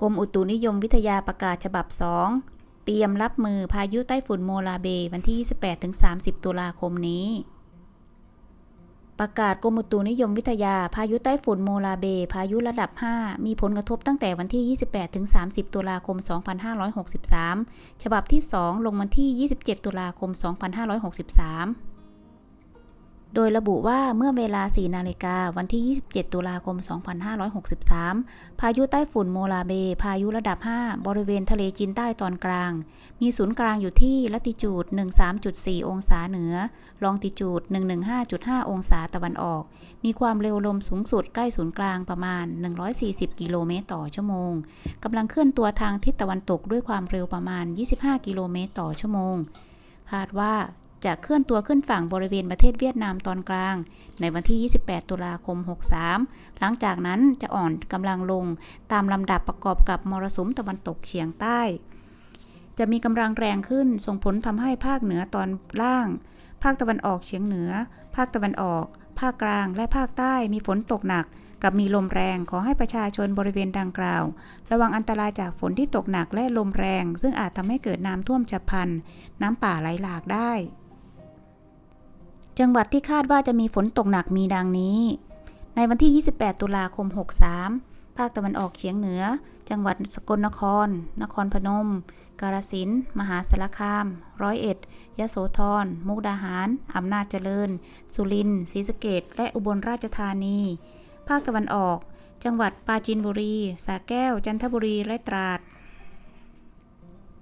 กรมอุตุนิยมวิทยาประกาศฉบับ 2 เตรียมรับมือพายุใต้ฝุ่นโมลาเบ วันที่ 28-30 ตุลาคมนี้ ประกาศกรมอุตุนิยมวิทยาพายุใต้ฝุ่นโมลาเบ พายุระดับ 5 มีผลกระทบตั้งแต่วันที่ 28-30 ตุลาคม 2563 ฉบับที่ 2 ลงวันที่ 27 ตุลาคม 2563 โดยระบุว่าเมื่อเวลา 4 นาฬิกาวันที่ 27 ตุลาคม 2563 พายุใต้ฝุ่นโมลาเบ พายุระดับ 5 บริเวณทะเลจีนใต้ตอนกลาง มีศูนย์กลางอยู่ที่ลัติจูด 13.4 องศาเหนือ ลองติจูด 115.5 องศาตะวันออก มีความเร็วลมสูงสุดใกล้ศูนย์กลางประมาณ 140 กิโลเมตรต่อชั่วโมง กำลังเคลื่อนตัวทางทิศตะวันตกด้วยความเร็วประมาณ 25 กิโลเมตรต่อชั่วโมง คาดว่า จะเคลื่อนตัวขึ้นฝั่งบริเวณประเทศเวียดนามตอนกลาง ในวันที่ 28 ตุลาคม 63 หลังจากนั้นจะอ่อนกำลังลงตามลำดับประกอบกับมรสุมตะวันตกเฉียงใต้ จะมีกำลังแรงขึ้นส่งผลทำให้ภาคเหนือตอนล่าง ภาคตะวันออกเฉียงเหนือ ภาคตะวันออก ภาคกลางและภาคใต้มีฝนตกหนักกับมีลมแรงขอให้ประชาชนบริเวณดังกล่าว ระวังอันตรายจากฝนที่ตกหนักและลมแรง ซึ่งอาจทำให้เกิดน้ำท่วมฉับพลัน น้ำป่าไหลหลากได้ จังหวัดที่คาดว่าจะมีฝนตกหนักมีดังนี้ ในวันที่ 28 ตุลาคม 63 ภาคตะวันออกเฉียงเหนือ จังหวัดสกลนคร นครพนม กาฬสินธุ์มหาสารคาม ร้อยเอ็ด ยโสธร มุกดาหาร อำนาจเจริญ สุรินทร์ ศรีสะเกษและอุบลราชธานี ภาคตะวันออก จังหวัดปราจีนบุรี สระแก้ว จันทบุรี และตราด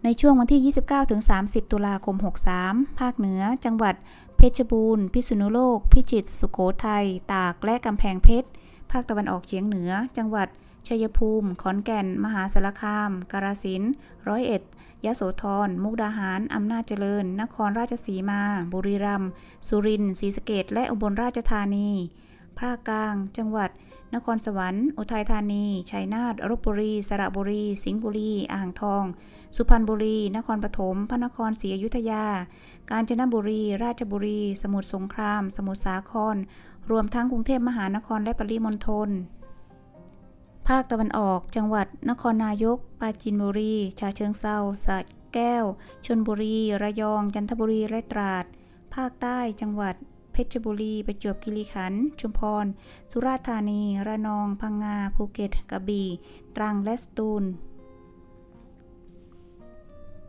ในช่วงวันที่ 29-30 ตุลาคม 63 ภาคเหนือ จังหวัด ชรบูรณ์ พิษณุโลก พิจิตร สุโขทัย ตาก และกำแพงเพชร ภาคตะวันออกเฉียงเหนือ จังหวัด ชัยภูมิ ขอนแก่น มหาสารคาม กาฬสินธุ์ ร้อยเอ็ด ยโสธร มุกดาหาร อำนาจเจริญ นครราชสีมา บุรีรัมย์ สุรินทร์ ศรีสะเกดและอุบลราชธานี ภาคกลาง จังหวัด นครสวรรค์ อุทัยธานี ชัยนาทลบบุรี สระบุรี สิงห์บุรี อ่างทอง สุพรรณบุรี นครปฐม พระนครศรีอยุธยา กาญจนบุรี ราชบุรี สมุทรสงคราม สมุทรสาคร รวมทั้งกรุงเทพมหานครและปริมณฑล ภาคตะวันออก จังหวัด นครนายก ปราจีนบุรี ชาเชิงเซาสระแก้วชลบุรี ระยอง จันทบุรี และตราด ภาคใต้ จังหวัด เพชรบุรี ประจวบคีรีขันธ์ ชุมพร สุราษฎร์ธานี ระนอง พังงา ภูเก็ต กระบี่ ตรัง และสตูล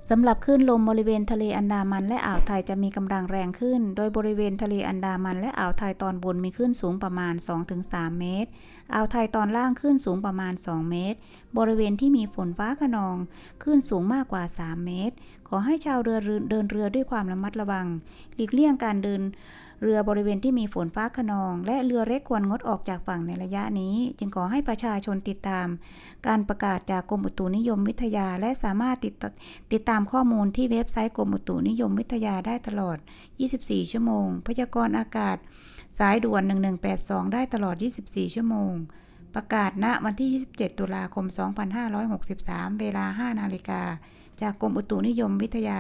สำหรับคลื่นลมบริเวณทะเลอันดามันและอ่าวไทยจะมีกำลังแรงขึ้น โดยบริเวณทะเลอันดามันและอ่าวไทยตอนบนมีคลื่นสูงประมาณ 2-3 เมตร อ่าวไทยตอนล่างคลื่นสูงประมาณ 2 เมตร บริเวณที่มีฝนฟ้าขนองคลื่นสูงมากกว่า 3 เมตร อให้ชาวเรือเดินเรือด้วยความระมัดระวัง หลีกเลี่ยงการเดินเรือบริเวณที่มีฝนฟ้าขนอง และเรือเล็กควรงดออกจากฝั่งในระยะนี้ จึงขอให้ประชาชนติดตาม การประกาศจากกรมอุตุนิยมวิทยา และสามารถติดติดตามข้อมูลที่เว็บไซต์กรมอุตุนิยมวิทยาได้ตลอด 24 ชั่วโมง พยากรณ์อากาศ สายด่วน 1182 ได้ตลอด 24 ชั่วโมง ประกาศณวันที่ 27 ตุลาคม 2563 เวลา 5 นาฬิกา จากกรมอุตุนิยมวิทยา